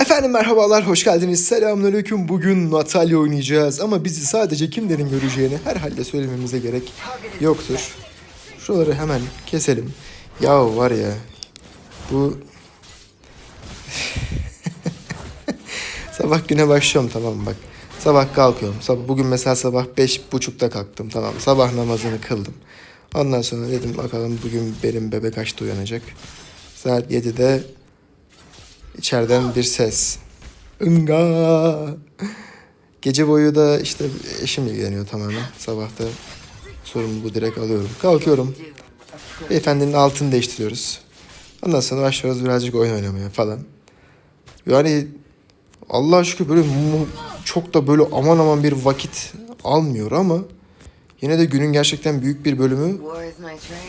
Efendim merhabalar, hoş geldiniz. Selamünaleyküm. Bugün Natalya oynayacağız ama bizi sadece kimlerin göreceğini herhalde söylememize gerek yoktur. Şuraları hemen keselim. Ya var ya, bu... sabah güne başlıyorum tamam bak. Sabah kalkıyorum. Sabah, bugün mesela sabah beş buçukta kalktım tamam? Sabah namazını kıldım. Ondan sonra dedim bakalım bugün benim bebek kaçta uyanacak. Saat 7'de İçeriden bir ses. Inga. Gece boyu da işte eşim ilgileniyor tamamen. Sabahta sorumluluğu direkt alıyorum. Kalkıyorum. Beyefendinin altını değiştiriyoruz. Ondan sonra başlıyoruz birazcık oyun oynamaya falan. Yani Allah'a şükür böyle çok da böyle aman aman bir vakit almıyor ama yine de günün gerçekten büyük bir bölümü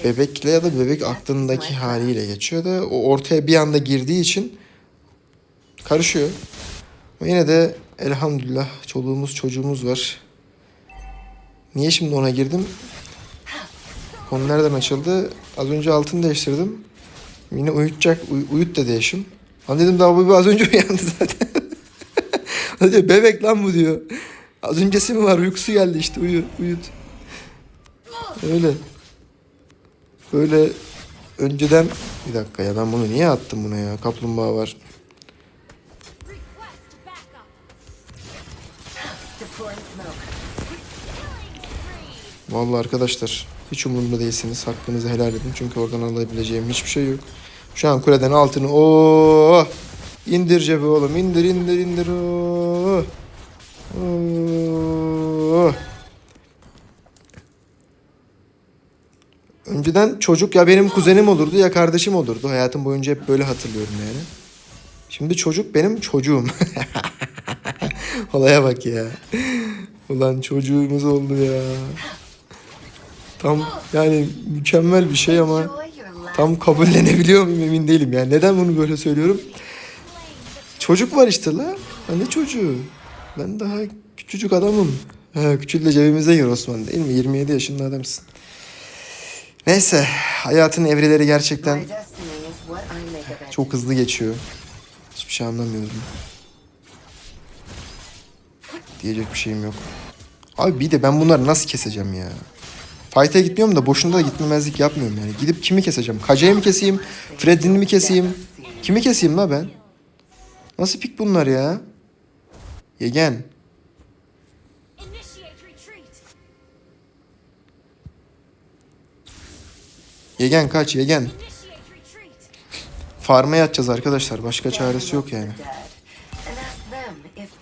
bebekle ya da bebek aklındaki haliyle geçiyor da o ortaya bir anda girdiği için karışıyor. Ama yine de elhamdülillah çoluğumuz çocuğumuz var. Niye şimdi ona girdim? Konu nereden açıldı? Az önce altını değiştirdim. Yine uyutacak. Uy- uyut dedi eşim. Lan dedim daha bu az önce uyandı zaten. Diyor, bebek lan bu diyor. Az öncesi mi var? Uykusu geldi işte uyu, uyut. Öyle. Böyle önceden bir dakika ya ben bunu niye attım buna ya? Kaplumbağa var. Vallahi arkadaşlar hiç umurumda değilsiniz. Hakkınızı helal edin. Çünkü oradan alabileceğim hiçbir şey yok. Şu an kuleden altını o indir cebi oğlum indir indir indir o. Önceden çocuk ya benim kuzenim olurdu ya kardeşim olurdu. Hayatım boyunca hep böyle hatırlıyorum yani. Şimdi çocuk benim çocuğum. Olaya bak ya. Ulan çocuğumuz oldu ya. Tam yani mükemmel bir şey ama tam kabullenebiliyor muyum emin değilim. Yani neden bunu böyle söylüyorum? Çocuk var işte la. Ne çocuğu? Ben daha küçücük adamım. Ha, küçül de cebimize gir Osman değil mi? 27 yaşında adamsın. Neyse hayatın evreleri gerçekten çok hızlı geçiyor. Hiçbir şey anlamıyorum. Diyecek bir şeyim yok. Abi bir de ben bunları nasıl keseceğim ya? Fight'e gitmiyorum da boşunda da gitmemezlik yapmıyorum yani. Gidip kimi keseceğim? Kacayı mı keseyim? Freddy'ni mi keseyim? Kimi keseyim la ben? Nasıl pik bunlar ya? Yegen. Yegen kaç Yegen. Farma yatacağız arkadaşlar. Başka çaresi yok yani.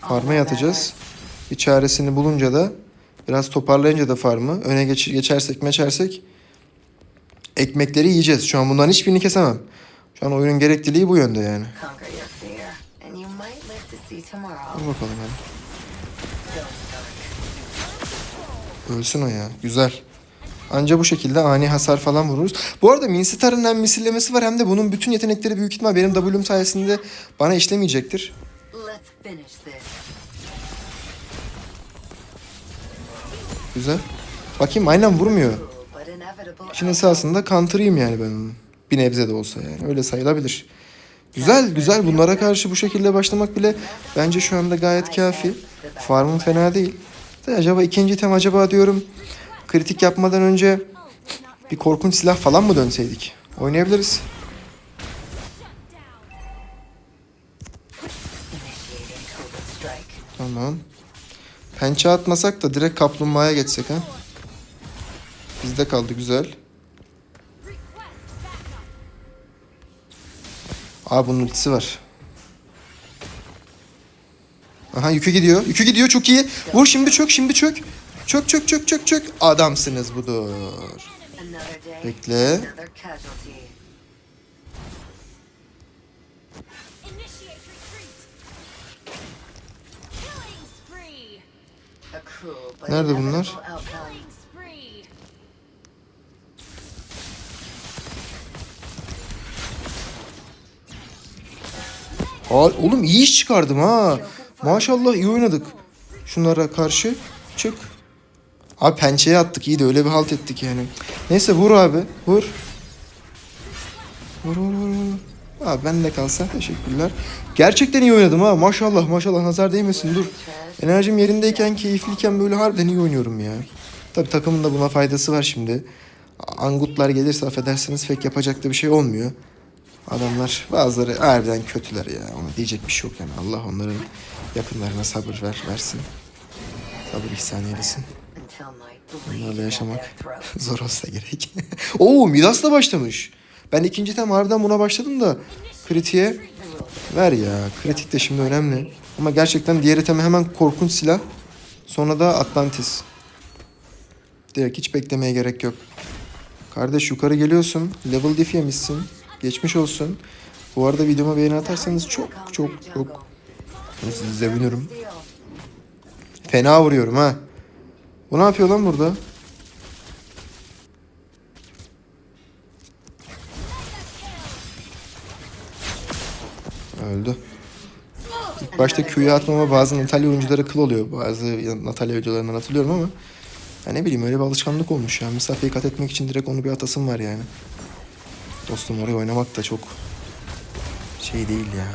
Farma yatacağız. Bir çaresini bulunca da biraz toparlayınca da farmı öne geç, geçersek meçersek ekmekleri yiyeceğiz. Şu an bunların hiçbirini kesemem. Şu an oyunun gerekliliği bu yönde yani. Dur bakalım hadi. Ölsün o ya. Güzel. Anca bu şekilde ani hasar falan vururuz. Bu arada Minstar'ın hem misillemesi var hem de bunun bütün yetenekleri büyük ihtimal benim W'm sayesinde bana işlemeyecektir. Güzel. Bakayım aynen vurmuyor. İşin esasında counter'ıyım yani ben onun. Bir nebze de olsa yani. Öyle sayılabilir. Güzel güzel bunlara karşı bu şekilde başlamak bile bence şu anda gayet kafi. Farmım fena değil. De acaba ikinci item acaba diyorum kritik yapmadan önce bir korkunç silah falan mı dönseydik? Oynayabiliriz. Tamam. Pençe atmasak da direkt kaplumbağaya geçsek ha. Bizde kaldı güzel. Aa bunun ultisi var. Aha yükü gidiyor. Yükü gidiyor çok iyi. Vur şimdi çök şimdi çök. Çök çök çök çök çök. Adamsınız budur. Bekle. Nerede bunlar? Aa, oğlum iyi iş çıkardım ha. Maşallah iyi oynadık. Şunlara karşı çık. Abi pençeye attık iyi de öyle bir halt ettik yani. Neyse vur abi vur. Vur vur vur vur. Abi ben de kalsa teşekkürler. Gerçekten iyi oynadım ha. Maşallah maşallah nazar değmesin dur. Enerjim yerindeyken keyifliyken böyle harbiden iyi oynuyorum ya. Tabi takımın da buna faydası var şimdi. Angutlar gelirse affedersiniz pek yapacak da bir şey olmuyor. Adamlar bazıları harbiden kötüler ya. Ona diyecek bir şey yok yani. Allah onların yakınlarına sabır ver, versin. Sabır ihsan eylesin. Bunlarla yaşamak zor olsa gerek. Oo Midas'la başlamış. Ben ikinci tem harbiden buna başladım da kritiğe ver ya. Kritik de şimdi önemli. Ama gerçekten diğer iteme hemen korkunç silah. Sonra da Atlantis. Direkt hiç beklemeye gerek yok. Kardeş yukarı geliyorsun. Level diff yemişsin. Geçmiş olsun. Bu arada videoma beğeni atarsanız çok çok çok sizi sevinirim. Fena vuruyorum ha. Bu ne yapıyor lan burada? Öldü. İlk başta Q'yu atmama bazı Natalya oyuncuları kıl oluyor. Bazı Natalya videolarından hatırlıyorum ama ya ne bileyim öyle bir alışkanlık olmuş ya. Mesafeyi kat etmek için direkt onu bir atasım var yani. Dostum oraya oynamak da çok şey değil ya.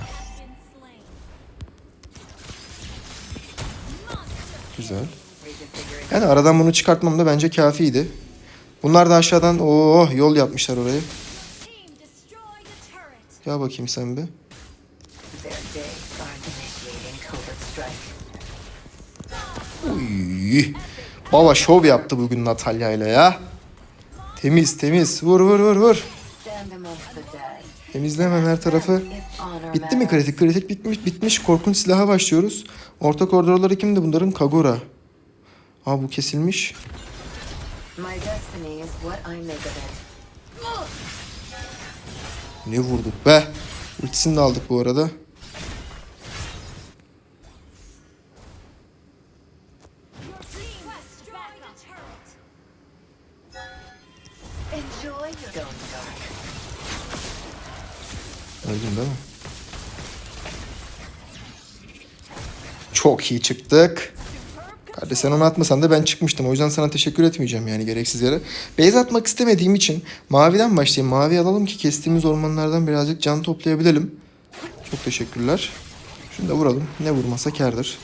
Güzel. Yani aradan bunu çıkartmam da bence kafiydi. Bunlar da aşağıdan o yol yapmışlar orayı. Gel bakayım sen bir. Uy. Baba şov yaptı bugün Natalya ile ya. Temiz temiz. Vur vur vur vur. Stand amongst the dead. Temizle hemen her tarafı. Bitti mi kritik? Kritik bitmiş. Bitmiş. Korkunç silaha başlıyoruz. Orta koridorları kimdi bunların? Kagura. Aa bu kesilmiş. Ne vurduk be. Ultisini de aldık bu arada. Öldün değil mi? Çok iyi çıktık. Kardeş sen onu atmasan da ben çıkmıştım. O yüzden sana teşekkür etmeyeceğim yani gereksiz yere. Beyaz atmak istemediğim için maviden başlayayım. Mavi alalım ki kestiğimiz ormanlardan birazcık can toplayabilelim. Çok teşekkürler. Şunu da vuralım. Ne vurmasa kârdır.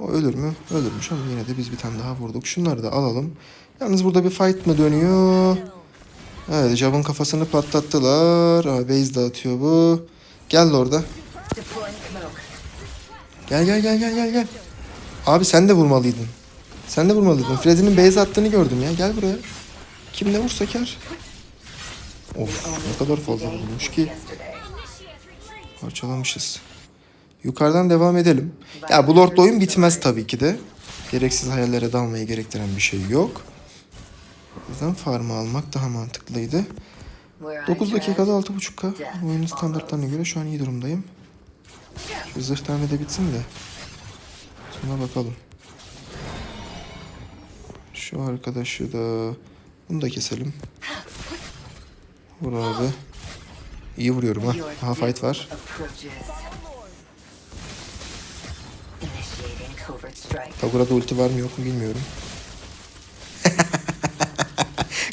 O ölür mü? Ölürmüş ama yine de biz bir tane daha vurduk. Şunları da alalım. Yalnız burada bir fight mı dönüyor? Evet Jav'ın kafasını patlattılar. Aa, base dağıtıyor bu. Gel orada. Gel gel gel gel gel gel. Abi sen de vurmalıydın. Sen de vurmalıydın. Freddy'nin base attığını gördüm ya. Gel buraya. Kim ne vursa kar. Of ne kadar fazla vurmuş ki. Parçalamışız. Yukarıdan devam edelim. Ya bu Lord'la oyun bitmez tabii ki de. Gereksiz hayallere dalmayı gerektiren bir şey yok. Yüzden farmı almak daha mantıklıydı. Where I 9 tread, dakikada 6.5k. Oyunun standartlarına göre şu an iyi durumdayım. Şu zırh tane de bitsin de. Sonra bakalım. Şu arkadaşı da... Bunu da keselim. Vur abi. İyi vuruyorum ha. Aha fight var. Kagura'da ulti var mı yok mu bilmiyorum.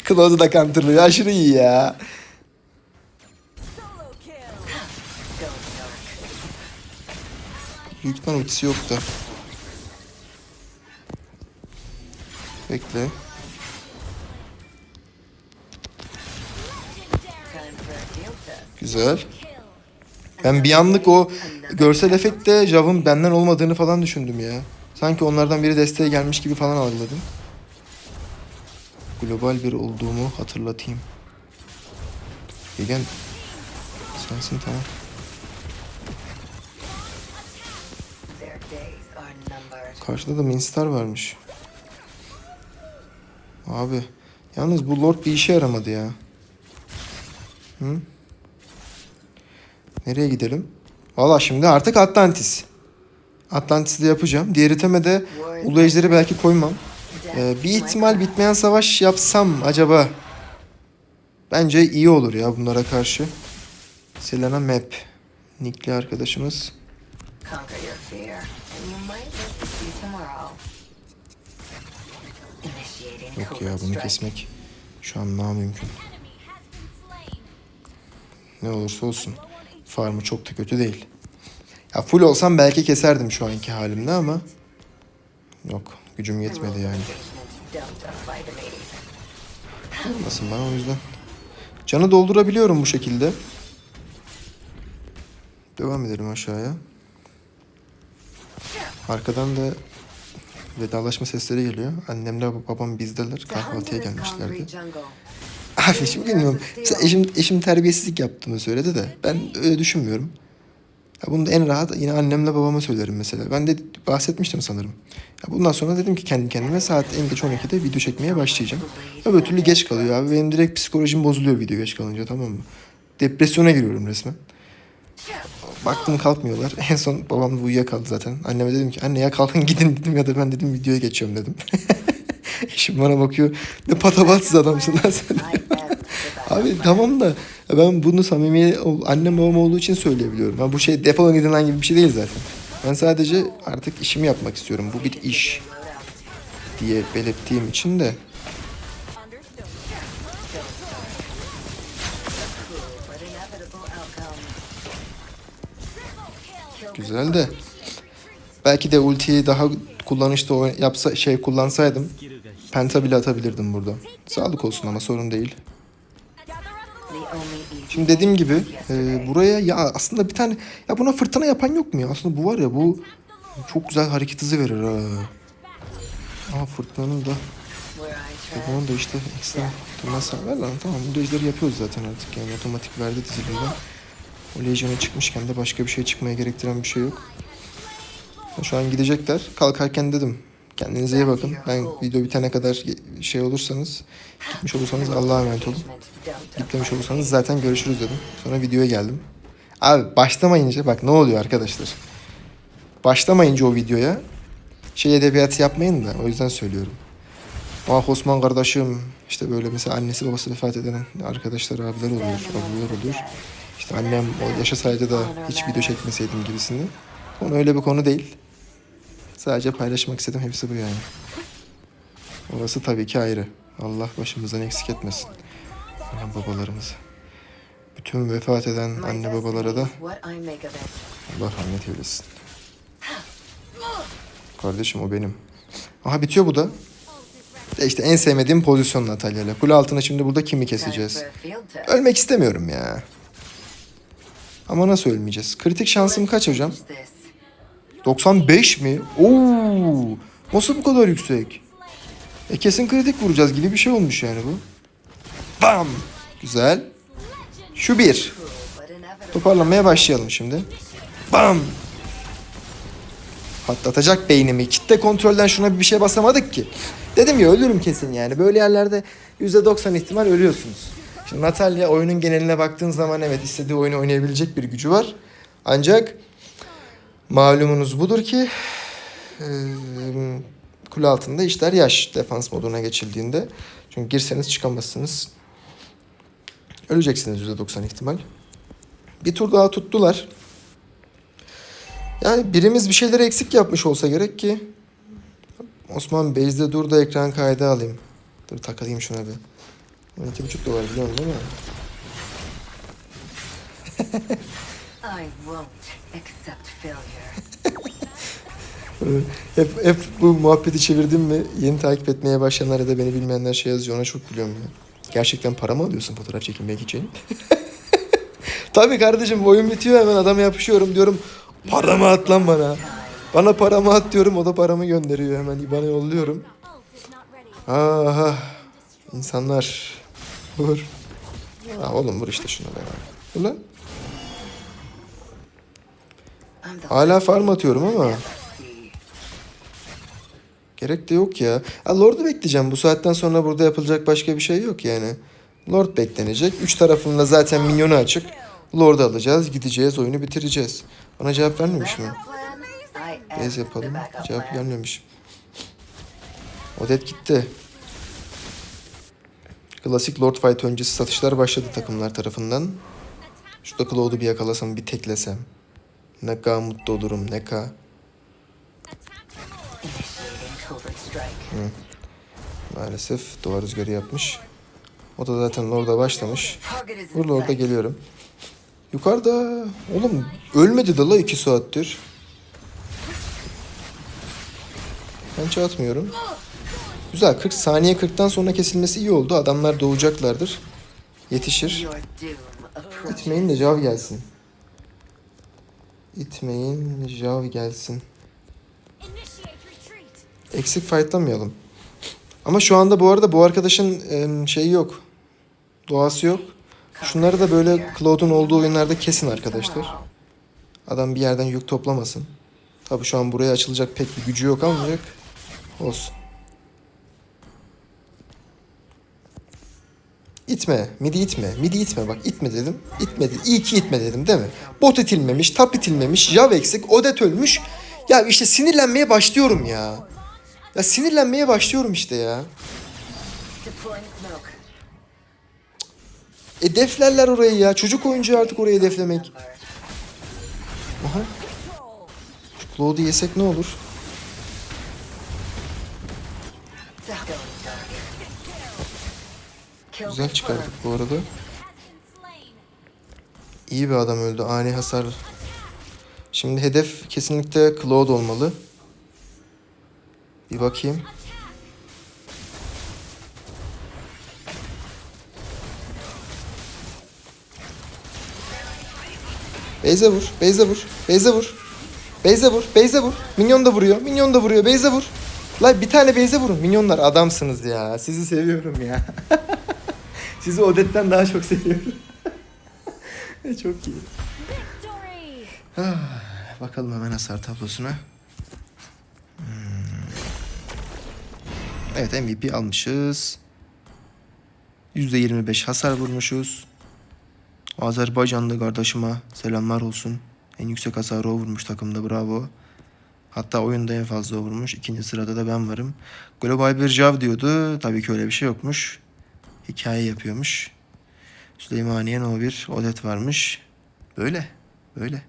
Close'u da counterlıyor. Aşırı iyi ya. Büyük ihtimal ultisi yoktu. Bekle. Güzel. Ben bir anlık o görsel efekte Jav'ın benden olmadığını falan düşündüm ya. Sanki onlardan biri desteğe gelmiş gibi falan algıladım. Global bir olduğumu hatırlatayım. Yegen sensin tamam. Karşıda da Minstar varmış. Abi yalnız bu Lord bir işe yaramadı ya. Hı? Nereye gidelim? Valla şimdi artık Atlantis. Atlantis'i de yapacağım. Diğer iteme de Ulu Ejder'i belki koymam. Ee, bir ihtimal bitmeyen savaş yapsam acaba. Bence iyi olur ya bunlara karşı. Selena Map. Nickli arkadaşımız. Yok ya bunu kesmek şu an been slain. Ne olursa olsun. Farmı çok da kötü değil. Ya full olsam belki keserdim şu anki halimde ama yok gücüm yetmedi yani. Dumped a vitamin. Olmasın bana o yüzden. Canı doldurabiliyorum bu şekilde. Devam edelim aşağıya. Arkadan da vedalaşma sesleri geliyor. Annemle babam bizdeler. Kahvaltıya gelmişlerdi. Abi şimdi bilmiyorum. Eşim, eşim terbiyesizlik yaptığını söyledi de ben öyle düşünmüyorum. Ya bunu da en rahat yine annemle babama söylerim mesela. Ben de bahsetmiştim sanırım. Ya bundan sonra dedim ki kendi kendime saat en geç 12'de video çekmeye başlayacağım. Öbür türlü geç kalıyor abi. Benim direkt psikolojim bozuluyor video geç kalınca tamam mı? Depresyona giriyorum resmen. Baktım kalkmıyorlar. En son babam da uyuyakaldı zaten. Anneme dedim ki anne ya kalkın gidin dedim ya da ben dedim videoya geçiyorum dedim. Eşim bana bakıyor. Ne patavatsız adamsın lan sen. Abi tamam da ben bunu samimi annem babam olduğu için söyleyebiliyorum. Ha, bu şey defolun gidin gibi bir şey değil zaten. Ben sadece artık işimi yapmak istiyorum. Bu bir iş diye belirttiğim için de güzel de belki de ultiyi daha kullanışlı yapsa şey kullansaydım penta bile atabilirdim burada. Sağlık olsun ama sorun değil. Şimdi dediğim gibi e, buraya ya aslında bir tane ya buna fırtına yapan yok mu ya? Aslında bu var ya bu çok güzel hareket hızı verir ha. Aa fırtınanın da bunun da işte ekstra temas ver lan tamam bu dojları yapıyoruz zaten artık yani otomatik verdi dizilimden. O Legion'a çıkmışken de başka bir şey çıkmaya gerektiren bir şey yok. Şu an gidecekler. Kalkarken dedim kendinize iyi bakın. Ben video bitene kadar şey olursanız gitmiş olursanız Allah'a emanet olun. Gitmemiş olursanız zaten görüşürüz dedim. Sonra videoya geldim. Abi başlamayınca bak ne oluyor arkadaşlar. Başlamayınca o videoya şey edebiyatı yapmayın da o yüzden söylüyorum. Ah Osman kardeşim işte böyle mesela annesi babası vefat eden arkadaşlar abiler oluyor, abiler oluyor. İşte annem o yaşasaydı da hiç video çekmeseydim gibisinden. Konu öyle bir konu değil. Sadece paylaşmak istedim hepsi bu yani. Orası tabii ki ayrı. Allah başımızdan eksik etmesin. Anne babalarımızı. Bütün vefat eden anne babalara da. Allah rahmet eylesin. Kardeşim o benim. Aha bitiyor bu da. E işte en sevmediğim pozisyon Natalya ile. Kule altına şimdi burada kimi keseceğiz? Ölmek istemiyorum ya. Ama nasıl ölmeyeceğiz? Kritik şansım kaç hocam? Finish this. 95 mi? Oo! Nasıl bu kadar yüksek? E kesin kritik vuracağız gibi bir şey olmuş yani bu. Bam! Güzel. Şu bir. Toparlamaya başlayalım şimdi. Bam! Patlatacak beynimi. Kitle kontrolden şuna bir şey basamadık ki. Dedim ya ölürüm kesin yani. Böyle yerlerde %90 ihtimal ölüyorsunuz. Şimdi Natalya oyunun geneline baktığın zaman evet istediği oyunu oynayabilecek bir gücü var. Ancak malumunuz budur ki eee, kule altında işler yaş defans moduna geçildiğinde. Çünkü girseniz çıkamazsınız. Öleceksiniz %90 ihtimal. Bir tur daha tuttular. Yani birimiz bir şeyleri eksik yapmış olsa gerek ki. Osman Beyz'de dur da ekran kaydı alayım. Dur takayım şuna bir. 12,5 dolar biliyorsun değil mi? I won't accept failure. hep, hep bu muhabbeti çevirdim mi yeni takip etmeye başlayanlar ya da beni bilmeyenler şey yazıyor ona çok gülüyorum ya. Gerçekten para mı alıyorsun fotoğraf çekinmek için? Tabii kardeşim oyun bitiyor hemen adama yapışıyorum diyorum paramı at lan bana. Bana paramı at diyorum o da paramı gönderiyor hemen bana yolluyorum. Aha insanlar vur. Ha, oğlum vur işte şuna be. Vur lan. I'm the Hala farm atıyorum ama gerek de yok ya. Ha, Lord'u bekleyeceğim. Bu saatten sonra burada yapılacak başka bir şey yok yani. Lord beklenecek. Üç tarafında zaten minyonu açık. Lord'u alacağız, gideceğiz, oyunu bitireceğiz. Bana cevap vermemiş mi? Bez yapalım. Cevap gelmemiş. Odet gitti. Klasik Lord Fight öncesi satışlar başladı takımlar tarafından. Şurada Cloud'u bir yakalasam, bir teklesem. Ne kadar mutlu olurum, ne kadar. Strike. Maalesef doğa rüzgarı yapmış. O da zaten Lord'a başlamış. Vur sight. geliyorum. Yukarıda. Oğlum ölmedi de la 2 saattir. Hiç atmıyorum. Güzel 40 saniye 40'tan sonra kesilmesi iyi oldu. Adamlar doğacaklardır. Yetişir. Your doom approaches. İtmeyin de Jav gelsin. İtmeyin Jav gelsin. Eksik fightlamayalım. Ama şu anda bu arada bu arkadaşın şeyi yok. Doğası yok. Şunları da böyle Cloud'un olduğu oyunlarda kesin arkadaşlar. Adam bir yerden yük toplamasın. Tabi şu an buraya açılacak pek bir gücü yok ancak olsun. İtme. Midi itme. Midi itme. Bak itme dedim. İtmedi. İyi ki itme dedim değil mi? Bot itilmemiş. Tap itilmemiş. Jav eksik. Odet ölmüş. Ya işte sinirlenmeye başlıyorum ya. Ya sinirlenmeye başlıyorum işte ya. Deploying smoke. E deflerler orayı ya. Çocuk oyuncu artık orayı deflemek. Aha. Claude'u yesek ne olur? Güzel çıkardık bu arada. İyi bir adam öldü. Ani hasar. Şimdi hedef kesinlikle Claude olmalı. Bir bakayım. Beyze vur, Beyze vur, Beyze vur. Beyze vur, Beyze vur. Minyon da vuruyor, Minyon da vuruyor. Beyze vur. La bir tane Beyze vurun. Minyonlar adamsınız ya. Sizi seviyorum ya. Sizi Odette'den daha çok seviyorum. çok iyi. Victory. Bakalım hemen hasar tablosuna. Hmm. Evet MVP almışız. %25 hasar vurmuşuz. Azerbaycanlı kardeşime selamlar olsun. En yüksek hasarı o vurmuş takımda bravo. Hatta oyunda en fazla vurmuş. İkinci sırada da ben varım. Global bir Jav diyordu. Tabii ki öyle bir şey yokmuş. Hikaye yapıyormuş. Süleymaniye no bir Odet varmış. Böyle. Böyle.